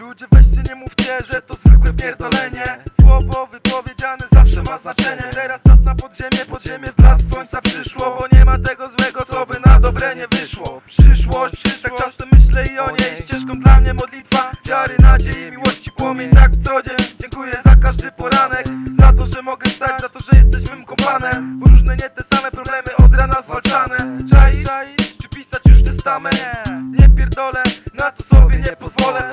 Ludzie weźcie nie mówcie, że to zwykłe pierdolenie. Słowo wypowiedziane zawsze ma znaczenie. Teraz czas na podziemie, podziemie w blask słońca przyszło Bo nie ma tego złego, co by na dobre nie wyszło. Przyszłość, przyszłość, tak czasem myślę i o niej. Ścieżką dla mnie modlitwa, wiary, nadziei, miłości płomień Tak co dzień, dziękuję za każdy poranek Za to, że mogę stać, za to, że jesteś mym kompanem różne nie te same problemy od rana zwalczane. Czaisz, czy pisać już testament? Nie pierdolę, na to sobie nie pozwolę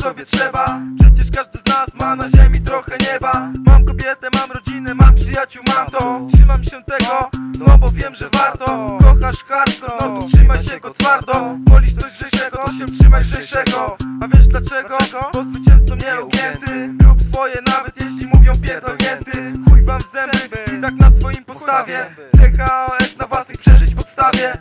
sobie trzeba. Przecież każdy z nas ma na ziemi trochę nieba. Mam kobietę, mam rodzinę, mam przyjaciół, mam to. Trzymam się tego, no bo wiem, że warto. Kochasz hardcore, no to trzymaj się go twardo. Wolisz coś lżejszego, to się trzymaj lżejszego. A wiesz dlaczego? Bo zwycięzcą nie ugięty. Rób swoje nawet jeśli mówią pierdolnięty. Chuj wam w zęby i tak na swoim postawie. CHOS na własnych przeżyć podstawie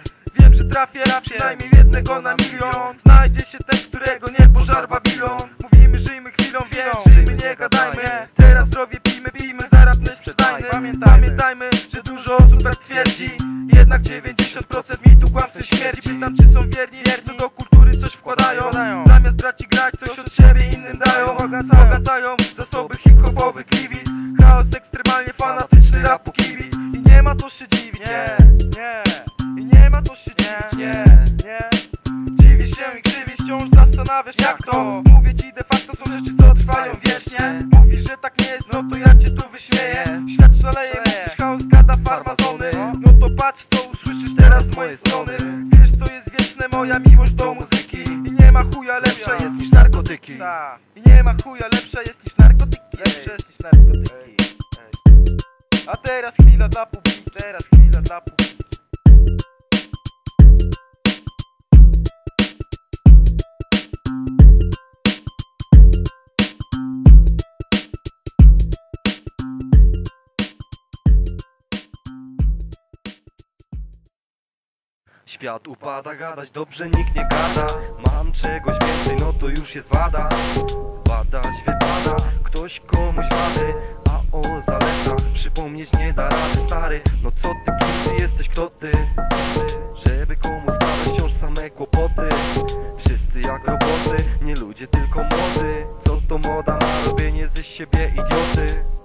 Trafię przynajmniej jednego na milion. Znajdzie się ten, którego nie pożar Babilon Mówimy, żyjmy chwilą, wiem, żyjmy, nie gadajmy. Teraz zdrowie pijmy, pijmy, zarab nie sprzedajny Pamiętajmy, że dużo osób tak twierdzi. Jednak 90% mitu kłamstw śmierci. Pytam, czy są wierni, co do kultury coś wkładają. Zamiast brać i grać, coś od siebie innym dają. Bogacają zasoby hip-hopowych gliwic Chaos ekstremalnie fanatyczny rapu kibic I nie ma co się dziwić, nie, nie zastanawiasz jak to? Mówię ci de facto są rzeczy co trwają wiecznie. Mówisz, że tak nie jest, no to ja cię tu wyśmieję. Świat szaleje, myślisz chaos gada farmazony No. To patrz co usłyszysz teraz z mojej strony. Wiesz co jest wieczne, moja miłość do muzyki. I nie ma chuja lepsza jest niż narkotyki. I nie ma chuja lepsza jest niż narkotyki. Lepsza jest niż narkotyki. A teraz chwila dla publiki Świat upada, gadać dobrze nikt nie gada. Mam czegoś więcej, no to już jest wada. Badać wypada, ktoś komuś wady A o zaletach przypomnieć nie da rady Stary, no co ty, kim ty jesteś, kto ty? Żeby komu sprawiać wciąż same kłopoty. Wszyscy jak roboty, nie ludzie tylko młody. Co to moda na robienie ze siebie idioty